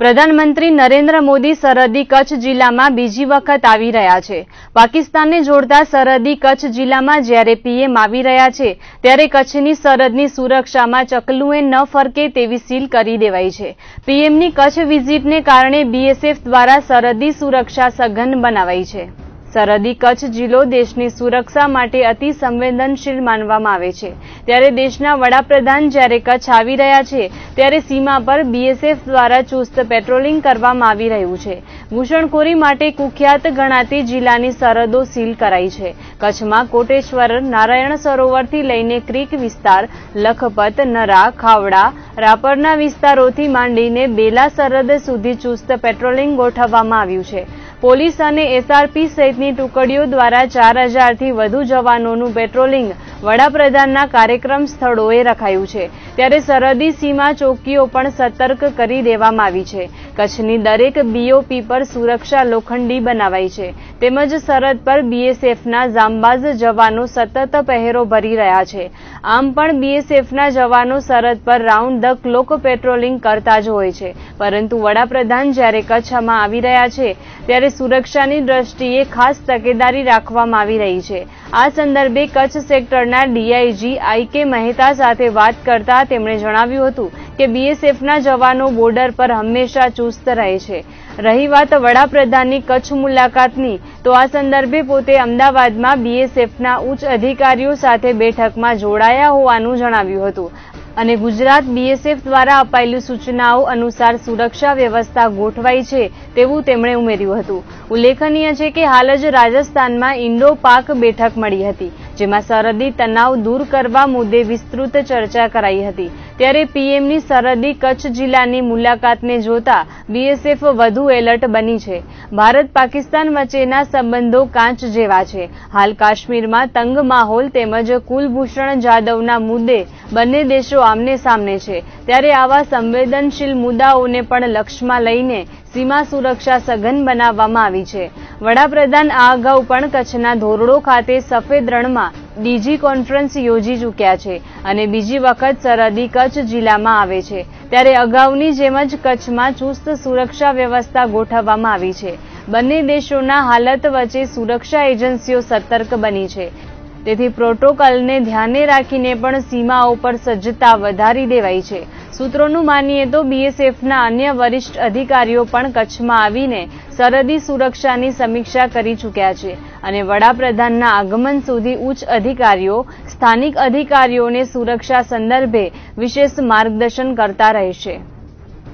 પ્રધાનમંત્રી નરેન્દ્ર મોદી સરહદી કચ્છ જિલ્લામાં બીજી વખત આવી રહ્યા છે. પાકિસ્તાનને જોડતા સરહદી કચ્છ જિલ્લામાં જ્યારે પીએમ આવી રહ્યા છે, ત્યારે કચ્છની સરહદની સુરક્ષામાં ચકલુએ ન ફરકે તેવી સીલ કરી દેવાઈ છે. પીએમની કચ્છ વિઝિટને કારણે બીએસએફ દ્વારા સરહદી સુરક્ષા સઘન બનાવાઈ છે. સરહદી કચ્છ જિલ્લો દેશની સુરક્ષા માટે અતિ સંવેદનશીલ માનવામાં આવે છે. ત્યારે દેશના વડાપ્રધાન જ્યારે કચ્છ આવી રહ્યા છે, ત્યારે સીમા પર બીએસએફ દ્વારા ચુસ્ત પેટ્રોલિંગ કરવામાં આવી રહ્યું છે. ઘૂસણખોરી માટે કુખ્યાત ગણાતી જિલ્લાની સરહદો સીલ કરાઈ છે. કચ્છમાં કોટેશ્વર, નારાયણ સરોવરથી લઈને ક્રીક વિસ્તાર, લખપત, નરા, ખાવડા રાપરના વિસ્તારોથી માંડીને બેલા સરહદ સુધી ચુસ્ત પેટ્રોલિંગ ગોઠવવામાં આવ્યું છે. પોલીસ અને એસઆરપી સહિતની ટુકડીઓ દ્વારા ચાર હજારથી વધુ જવાનોનું પેટ્રોલિંગ વડાપ્રધાનના કાર્યક્રમ સ્થળોએ રખાયું છે. ત્યારે સરહદી સીમા ચોકીઓ પણ સતર્ક કરી દેવામાં આવી છે. કચ્છની દરેક બીઓપી પર સુરક્ષા લોખંડી બનાવાઈ છે. તેમજ સરહદ પર બીએસએફના જાંબાઝ જવાનો સતત પહેરો ભરી રહ્યા છે. આમ પણ બીએસએફના જવાનો સરહદ પર રાઉન્ડ ધ ક્લોક પેટ્રોલિંગ કરતા જ હોય છે. પરંતુ વડાપ્રધાન જ્યારે કચ્છમાં આવી રહ્યા છે, ત્યારે સુરક્ષાની દ્રષ્ટિએ ખાસ તકેદારી રાખવામાં આવી રહી છે. આ સંદર્ભે કચ્છ સેક્ટરના ડીઆઈજી આઈ કે મહેતા સાથે વાત કરતા તેમણે જણાવ્યું હતું કે બીએસએફના જવાનો બોર્ડર પર હંમેશા ચુસ્ત રહે છે. રહી વાત વડાપ્રધાનની કચ્છ મુલાકાતની, તો આ સંદર્ભે પોતે અમદાવાદમાં બીએસએફના ઉચ્ચ અધિકારીઓ સાથે બેઠકમાં જોડાયા હોવાનું જણાવ્યું હતું. અને ગુજરાત બીએસએફ દ્વારા અપાયેલી સૂચનાઓ અનુસાર સુરક્ષા વ્યવસ્થા ગોઠવાઈ છે તેવું તેમણે ઉમેર્યું હતું. ઉલ્લેખનીય છે કે હાલ જ રાજસ્થાનમાં ઇન્ડો પાક બેઠક મળી હતી. જેમાં સરહદી તનાવ દૂર કરવા મુદ્દે વિસ્તૃત ચર્ચા કરાઈ હતી. ત્યારે પીએમની સરહદી કચ્છ જિલ્લાની મુલાકાતને જોતા બીએસએફ વધુ એલર્ટ બની છે. ભારત પાકિસ્તાન વચ્ચેના સંબંધો કાંચ જેવા છે. હાલ કાશ્મીરમાં તંગ માહોલ તેમજ કુલભૂષણ જાદવના મુદ્દે બંને દેશો આમને સામને છે. ત્યારે આવા સંવેદનશીલ મુદ્દાઓને પણ લક્ષમાં લઈને સીમા સુરક્ષા સઘન બનાવવામાં આવી છે. વડાપ્રધાન આ અગાઉ પણ કચ્છના ધોરડો ખાતે સફેદ રણમાં ડીજી કોન્ફરન્સ યોજી ચૂક્યા છે અને બીજી વખત સરહદી કચ્છ જિલ્લામાં આવે છે. ત્યારે અગાઉની જેમ જ કચ્છમાં ચુસ્ત સુરક્ષા વ્યવસ્થા ગોઠવવામાં આવી છે. બંને દેશોના હાલત વચ્ચે સુરક્ષા એજન્સીઓ સતર્ક બની છે. તેથી પ્રોટોકોલને ધ્યાને રાખીને પણ સીમાઓ પર સજ્જતા વધારી દેવાઈ છે. સૂત્રોનું માનીએ તો બીએસએફના અન્ય વરિષ્ઠ અધિકારીઓ પણ કચ્છમાં આવીને સરહદી સુરક્ષાની સમીક્ષા કરી ચૂક્યા છે અને વડાપ્રધાનના આગમન સુધી ઉચ્ચ અધિકારીઓ, સ્થાનિક અધિકારીઓને સુરક્ષા સંદર્ભે વિશેષ માર્ગદર્શન કરતા રહેશે.